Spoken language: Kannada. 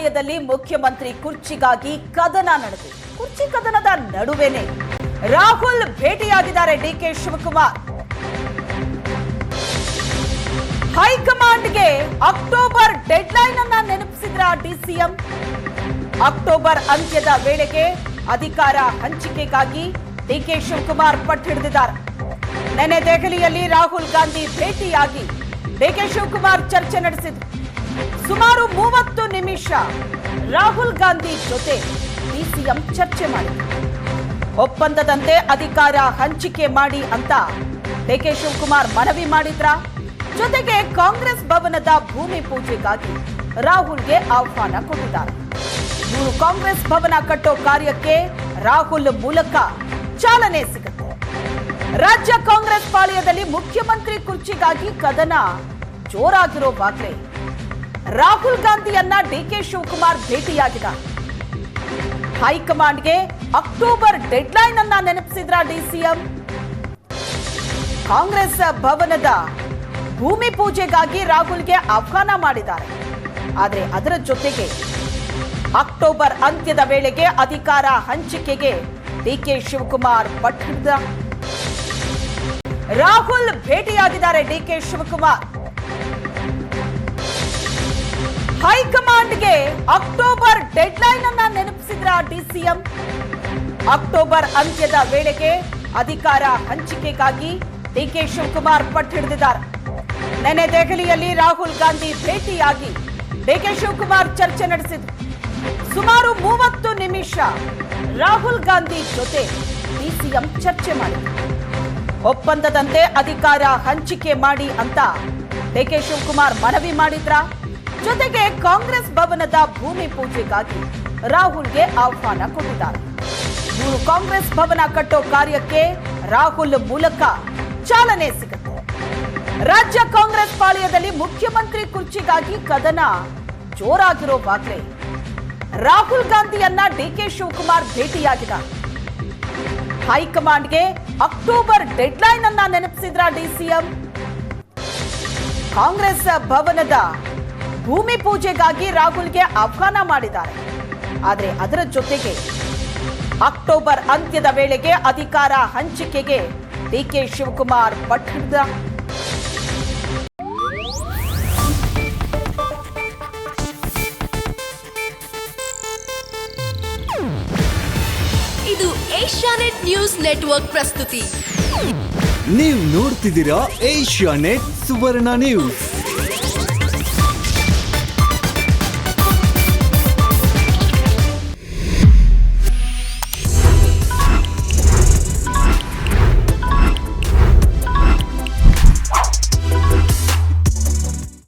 ಪಾಳ್ಯದಲ್ಲಿ ಮುಖ್ಯಮಂತ್ರಿ ಕುರ್ಚಿಗಾಗಿ ಕದನ ನಡೆದು ಕುರ್ಚಿ ಕದನದ ನಡುವೆನೆ ರಾಹುಲ್ ಭೇಟಿಯಾಗಿದ್ದಾರೆ ಡಿಕೆ ಶಿವಕುಮಾರ್. ಹೈಕಮಾಂಡ್ಗೆ ಅಕ್ಟೋಬರ್ ಡೆಡ್ಲೈನ್ ಅನ್ನ ನೆನಪಿಸಿದ್ರ ಡಿಸಿಎಂ ಅಕ್ಟೋಬರ್ ಅಂತ್ಯದ ವೇಳೆಗೆ ಅಧಿಕಾರ ಹಂಚಿಕೆಗಾಗಿ ಡಿಕೆ ಶಿವಕುಮಾರ್ ಹಿಡಿದಿದ್ದಾರೆ. ನಿನ್ನೆ ದೆಹಲಿಯಲ್ಲಿ ರಾಹುಲ್ ಗಾಂಧಿ ಭೇಟಿಯಾಗಿ ಡಿಕೆ ಶಿವಕುಮಾರ್ ಚರ್ಚೆ ನಡೆಸಿದ್ರು. ಸುಮಾರು ಮೂವತ್ತು ನಿಮಿಷ. ರಾಹುಲ್ ಗಾಂಧಿ ಜೊತೆ ಡಿಸಿಎಂ ಚರ್ಚೆ ಮಾಡಿದರು. ಒಪ್ಪಂದದಂತೆ ಅಧಿಕಾರ ಹಂಚಿಕೆ ಮಾಡಿ ಅಂತ ಡಿಕೆ ಶಿವಕುಮಾರ್ ಮನವಿ ಮಾಡಿದ್ರ? ಜೊತೆಗೆ ಕಾಂಗ್ರೆಸ್ ಭವನದ ಭೂಮಿ ಪೂಜೆಗಾಗಿ ರಾಹುಲ್ಗೆ ಆಹ್ವಾನ ಕೊಟ್ಟಿದ್ದಾರೆ. ಇವರು ಕಾಂಗ್ರೆಸ್ ಭವನ ಕಟ್ಟೋ ಕಾರ್ಯಕ್ಕೆ ರಾಹುಲ್ ಮೂಲಕ ಚಾಲನೆ ಸಿಗುತ್ತೆ. ರಾಜ್ಯ ಕಾಂಗ್ರೆಸ್ ಪಾಳ್ಯದಲ್ಲಿ ಮುಖ್ಯಮಂತ್ರಿ ಕುರ್ಚಿಗಾಗಿ ಕದನ ಜೋರಾಗಿರೋ ಜೋರಾಗಿರೋವಾಗಲೇ ರಾಹುಲ್ ಗಾಂಧಿಯನ್ನ ಡಿಕೆ ಶಿವಕುಮಾರ್ ಭೇಟಿಯಾಗಿದ್ದಾರೆ ಹೈಕಮಾಂಡ್ಗೆ ಅಕ್ಟೋಬರ್ ಡೆಡ್ಲೈನ್ ಅನ್ನ ನೆನಪಿಸಿದ್ರ ಡಿಸಿಎಂ ಕಾಂಗ್ರೆಸ್ ಭವನದ ಭೂಮಿ ಪೂಜೆಗಾಗಿ ರಾಹುಲ್ಗೆ ಆಹ್ವಾನ ಮಾಡಿದ್ದಾರೆ. ಆದರೆ ಅದರ ಜೊತೆಗೆ ಅಕ್ಟೋಬರ್ ಅಂತ್ಯದ ವೇಳೆಗೆ ಅಧಿಕಾರ ಹಂಚಿಕೆಗೆ ಡಿಕೆ ಶಿವಕುಮಾರ್ ಪಟ್ಟಿದ್ದ ರಾಹುಲ್ ಭೇಟಿಯಾಗಿದ್ದಾರೆ ಡಿಕೆ ಶಿವಕುಮಾರ್. ಹೈಕಮಾಂಡ್ಗೆ ಅಕ್ಟೋಬರ್ ಡೆಡ್ಲೈನ್ ಅನ್ನ ನೆನಪಿಸಿದ್ರ ಡಿಸಿಎಂ ಅಕ್ಟೋಬರ್ ಅಂತ್ಯದ ವೇಳೆಗೆ ಅಧಿಕಾರ ಹಂಚಿಕೆಗಾಗಿ ಡಿಕೆ ಶಿವಕುಮಾರ್ ಪಟ್ಟು ಹಿಡಿದಿದ್ದಾರೆ. ನಿನ್ನೆ ದೆಹಲಿಯಲ್ಲಿ ರಾಹುಲ್ ಗಾಂಧಿ ಭೇಟಿಯಾಗಿ ಡಿಕೆ ಶಿವಕುಮಾರ್ ಚರ್ಚೆ ನಡೆಸಿದ್ರು. ಸುಮಾರು ಮೂವತ್ತು ನಿಮಿಷ ರಾಹುಲ್ ಗಾಂಧಿ ಜೊತೆ ಡಿಸಿಎಂ ಚರ್ಚೆ ಮಾಡಿದರು. ಒಪ್ಪಂದದಂತೆ ಅಧಿಕಾರ ಹಂಚಿಕೆ ಮಾಡಿ ಅಂತ ಡಿಕೆ ಶಿವಕುಮಾರ್ ಮನವಿ ಮಾಡಿದ್ರ? ಜೊತೆಗೆ ಕಾಂಗ್ರೆಸ್ ಭವನದ ಭೂಮಿ ಪೂಜೆಗಾಗಿ ರಾಹುಲ್ಗೆ ಆಹ್ವಾನ ಕೊಟ್ಟಿದ್ದಾರೆ. ಮೂರು ಕಾಂಗ್ರೆಸ್ ಭವನ ಕಟ್ಟೋ ಕಾರ್ಯಕ್ಕೆ ರಾಹುಲ್ ಮೂಲಕ ಚಾಲನೆ ಸಿಗುತ್ತೆ. ರಾಜ್ಯ ಕಾಂಗ್ರೆಸ್ ಪಾಳ್ಯದಲ್ಲಿ ಮುಖ್ಯಮಂತ್ರಿ ಕುರ್ಚಿಗಾಗಿ ಕದನ ಜೋರಾಗಿರೋ ಜೋರಾಗಿರೋವಾಗಲೇ ರಾಹುಲ್ ಗಾಂಧಿಯನ್ನ ಡಿಕೆ ಶಿವಕುಮಾರ್ ಭೇಟಿಯಾಗಿದ್ದಾರೆ ಹೈಕಮಾಂಡ್ಗೆ ಅಕ್ಟೋಬರ್ ಡೆಡ್ಲೈನ್ ಅನ್ನ ನೆನಪಿಸಿದ್ರ ಡಿಸಿಎಂ ಕಾಂಗ್ರೆಸ್ ಭವನದ ಭೂಮಿ ಪೂಜೆಗಾಗಿ ರಾಹುಲ್ಗೆ ಆಹ್ವಾನ ಮಾಡಿದ್ದಾರೆ. ಆದರೆ ಅದರ ಜೊತೆಗೆ ಅಕ್ಟೋಬರ್ ಅಂತ್ಯದ ವೇಳೆಗೆ ಅಧಿಕಾರ ಹಂಚಿಕೆಗೆ ಡಿಕೆ ಶಿವಕುಮಾರ್ ಪಟ್ಟಿದ್ದ ಇದು ಏಷ್ಯಾನೆಟ್ ನ್ಯೂಸ್ ನೆಟ್ವರ್ಕ್ ಪ್ರಸ್ತುತಿ. ನೀವು ನೋಡ್ತಿದ್ದೀರಾ ಏಷ್ಯಾ ನೆಟ್ ಸುವರ್ಣ ನ್ಯೂಸ್.